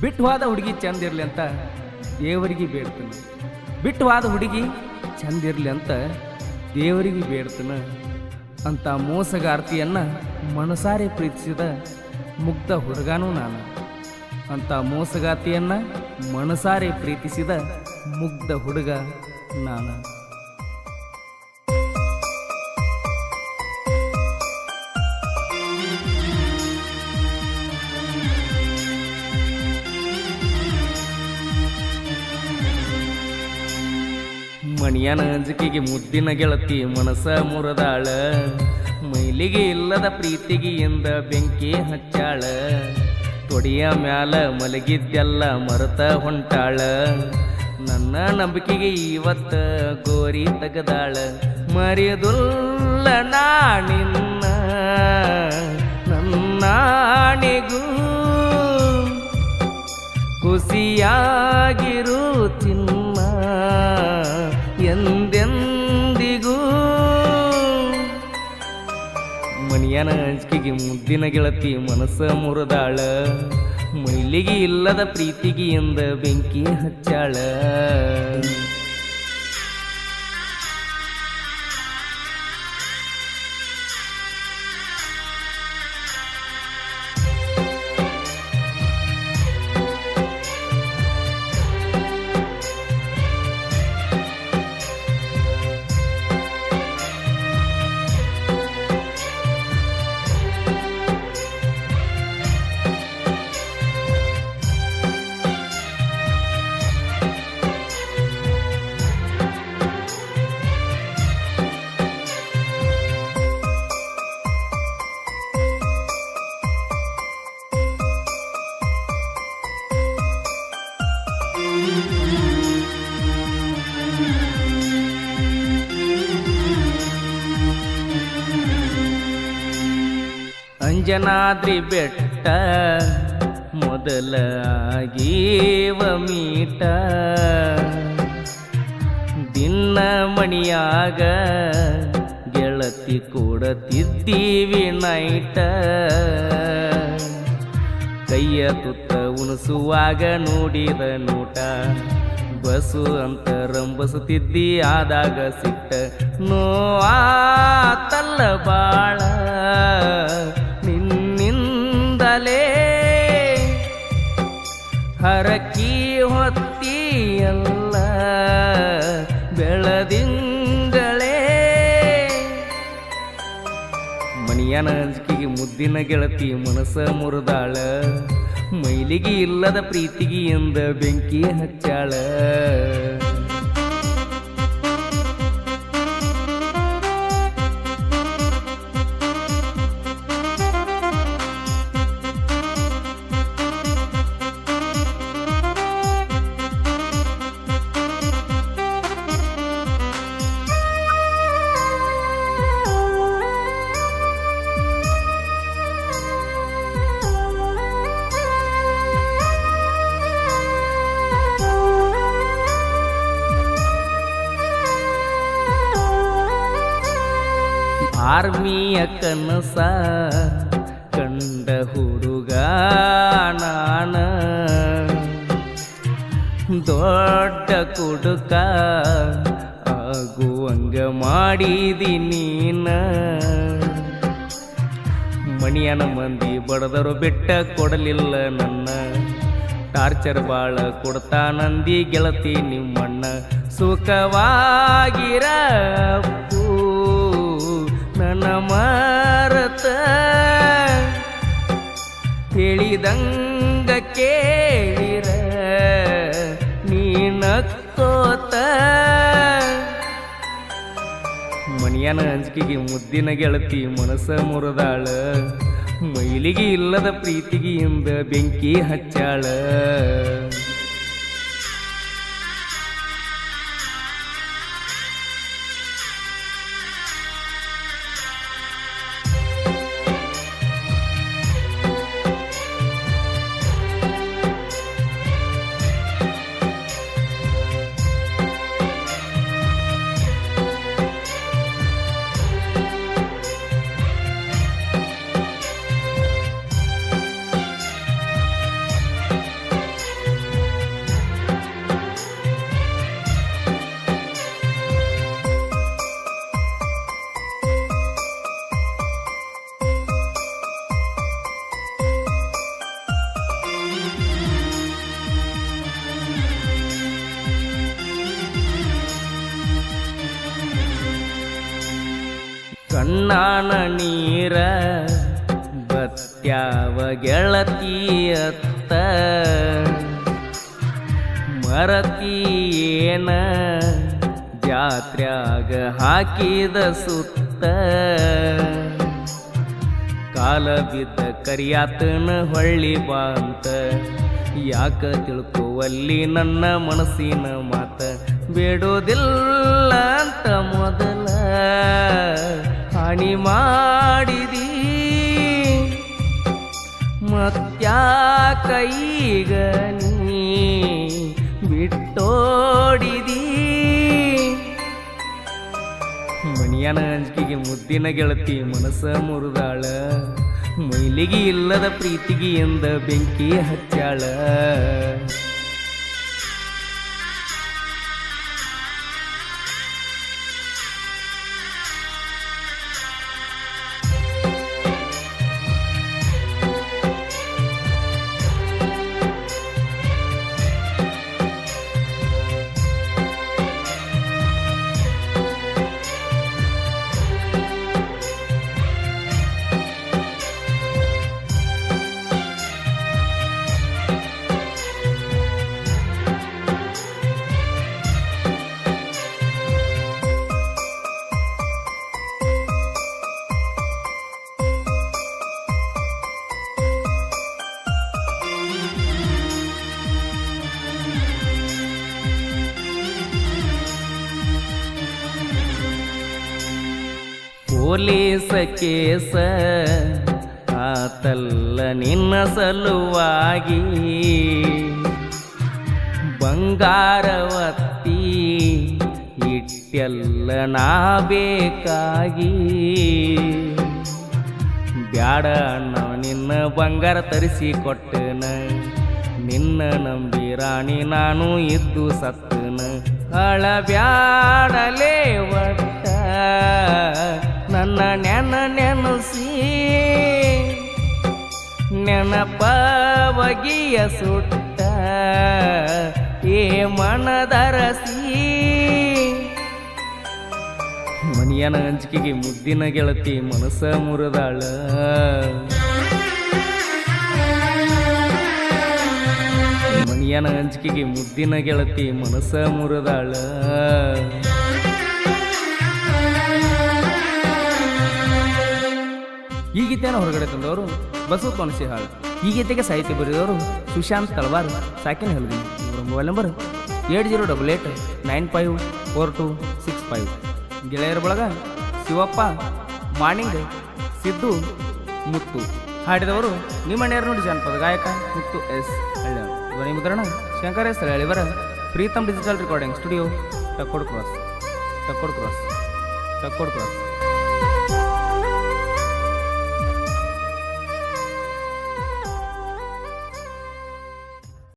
ಬಿಟ್ಟು ಹೋದ ಹುಡುಗಿ ಚಂದ ಅಂತ ದೇವರಿಗೆ ಬೇಡ್ತಾನೆ. ಬಿಟ್ಟು ಹೋದ ಹುಡುಗಿ ಚಂದ ಅಂತ ದೇವರಿಗೆ ಬೇಡ್ತಾನೆ ಅಂತ ಮೋಸಗಾರ್ತಿಯನ್ನು ಮನಸಾರೆ ಪ್ರೀತಿಸಿದ ಮುಗ್ಧ ಹುಡುಗನೂ ನಾನು. ಅಂತ ಮೋಸಗಾತಿಯನ್ನ ಮನಸಾರೆ ಪ್ರೀತಿಸಿದ ಮುಗ್ಧ ಹುಡುಗ ನಾನು. ಮಣಿಯನ ಅಂಜಿಕೆಗೆ ಮುದ್ದಿನ ಗೆಳತಿ ಮನಸ ಮುರದಾಳ. ಮೈಲಿಗೆ ಇಲ್ಲದ ಪ್ರೀತಿಗೆ ಎಂದ ಬೆಂಕಿ ಹಚ್ಚಾಳ. ತೊಡಿಯ ಮ್ಯಾಲ ಮಲಗಿದ್ದೆಲ್ಲ ಮರತ ಹೊಂಟಾಳ. ನನ್ನ ನಂಬಿಕೆಗೆ ಇವತ್ತ ಗೋರಿ ತೆಗದಾಳ. ಮರೆದುಲ್ಲ ನಾಣಿನ್ನ ನನ್ನಾಣಿಗೂ ಖುಷಿಯಾಗಿರು ಚಿನ್ನ ಅಂಜಿಕೆಗೆ ಮುದ್ದಿನ ಗೆಳತಿ ಮನಸ್ಸ ಮುರಿದಾಳ. ಮೈಲಿಗೆ ಇಲ್ಲದ ಪ್ರೀತಿಗೆ ಎಂದ ಬೆಂಕಿ ಹಚ್ಚಾಳ. ಅಂಜನಾದ್ರಿ ಬೆಟ್ಟ ಮೊದಲ ಆಗೀವ ಮೀಟ. ದಿನ ಮಣಿಯಾಗ ಗೆಳತಿ ಕೊಡತಿದ್ದೀವಿ ನೈಟ. ಕೈಯ ತುತ್ತ ಉಣಸುವಾಗ ನೋಡಿದ ನೋಟ, ಬಸು ಅಂತ ರಂಬಸುತ್ತಿದ್ದಿ ಆದಾಗ ಸಿಟ್ಟ ತಲ್ಲ ಬಾಳ ಹರಕಿ ಹೊತ್ತಿಯಲ್ಲ ಬೆಳದಿಂಗಳೇ ಮಣಿಯನ ಅಂಜಿಕೆಗೆ ಮುದ್ದಿನ ಗೆಳತಿ ಮನಸ್ಸ ಮುರಿದಾಳ. ಮೈಲಿಗೆ ಇಲ್ಲದ ಪ್ರೀತಿಗೆ ಎಂದ ಬೆಂಕಿ ಹಚ್ಚಾಳ. ಆರ್ಮಿಯ ಕನಸ ಕಂಡ ಹುಡುಗ ನಾನ. ದೊಡ್ಡ ಕುಡುಕ ಆಗುವಂಗ ಮಾಡಿದಿ ನೀನ. ಮಣಿಯನ ಮಂದಿ ಬಡದರು ಬಿಟ್ಟ ಕೊಡಲಿಲ್ಲ ನನ್ನ. ಟಾರ್ಚರ್ ಬಾಳ ಕೊಡ್ತಾನಂದಿ ಗೆಳತಿ ನಿಮ್ಮಣ್ಣ. ಸುಖವಾಗಿರಪ್ಪು ಹೇಳಿದಂಗ ಕೇಳಿರ ನೀನಕ್ಕೋತ ಮಣಿಯನ ಹಂಚಿಕೆಗೆ ಮುದ್ದಿನ ಗೆಳತಿ ಮನಸ ಮುರದಾಳ. ಮೈಲಿಗೆ ಇಲ್ಲದ ಪ್ರೀತಿಗೆ ಎಂದ ಬೆಂಕಿ ಹಚ್ಚಾಳ. ಕಣ್ಣಾನ ನೀರ ಬತ್ಯಾವ ಗೆಳತಿಯತ್ತ. ಮರತಿಯೇನ ಜಾತ್ರ್ಯಾಗ ಹಾಕಿದ ಸುತ್ತ. ಕಾಲ ಬಿದ್ದ ಕರಿಯಾತನ ಹೊಳ್ಳಿ ಬಾಂತ. ಯಾಕ ತಿಳ್ಕೋವಲ್ಲಿ ನನ್ನ ಮನಸ್ಸಿನ ಮಾತ. ಬಿಡೋದಿಲ್ಲ ಅಂತ ಮೊದಲ. ಹಾನಿ ಮಾಡಿದಿ. ಮತ್ಯಾಕ ಕೈಗ ನೀ ಬಿಟ್ಟೋಡಿದಿ. ಮಣಿಯನ ಅಂಜಿಕೆಗೆ ಮುದ್ದಿನ ಗೆಳತಿ ಮನಸ ಮುರಿದಾಳ. ಮೈಲಿಗೆ ಇಲ್ಲದ ಪ್ರೀತಿಗೆ ಎಂದ ಬೆಂಕಿ ಹಚ್ಚಾಳ. ಪೊಲೀಸ ಕೇಸ ಆತಲ್ಲ ನಿನ್ನ ಸಲುವಾಗಿ. ಬಂಗಾರವತ್ತಿ ಇಟ್ಟೆಲ್ಲ ನಾ ಬೇಕಾಗಿ. ಬ್ಯಾಡ ಅಣ್ಣ, ನಿನ್ನ ಬಂಗಾರ ತರಿಸಿ ಕೊಟ್ಟನ. ನಿನ್ನ ನಂಬಿ ರಾಣಿ ನಾನು ಇದ್ದು ಸತ್ತನ. ಅಳ ಬ್ಯಾಡಲೇ ಒಟ್ಟ. ನನ್ನ ನೆನ ನೆನಸಿ. ನೆನಪವಗಿಯ ಸುಟ್ಟ ಏ ಮನದರಸಿ ಮನಿಯನ ಹಂಚಿಕೆಗೆ ಮುದ್ದಿನ ಗೆಳತಿ ಮನಸ ಮುರಿದಾಳ. ಮನಿಯನ ಹಂಚಿಕೆಗೆ ಮುದ್ದಿನ ಗೆಳತಿ ಮನಸ ಮುರಿದಾಳ. ಈ ಗೀತೆಯನ್ನು ಹೊರಗಡೆ ತಂದವರು ಬಸವ ಹಾಳು ಈ ಗೀತೆಗೆ ಸಾಹಿತ್ಯ ಬರೆದವರು ಸುಶಾಂತ್ ತಳವಾರ್ ಸಾಕಿನ ಹೆಲ್ಗಿ. ಇವರ mobile number eight zero double eight nine five four two six five. ಗೆಳೆಯರ ಬಳಗ ಶಿವಪ್ಪ, ಮಾಣಿಂಗ್, ಸಿದ್ದು, ಮುತ್ತು. ಹಾಡಿದವರು ನಿಮ್ಮ ನೋಡಿ ಜಾನಪದ ಗಾಯಕ ಮುತ್ತು ಎಸ್ ಹಳ್ಳಿ ಧ್ವನಿ ಮುದ್ರಣ Shankar S ಹಳ್ಳಿವರ Pritam digital recording studio Takkod cross Takkod cross Takkod cross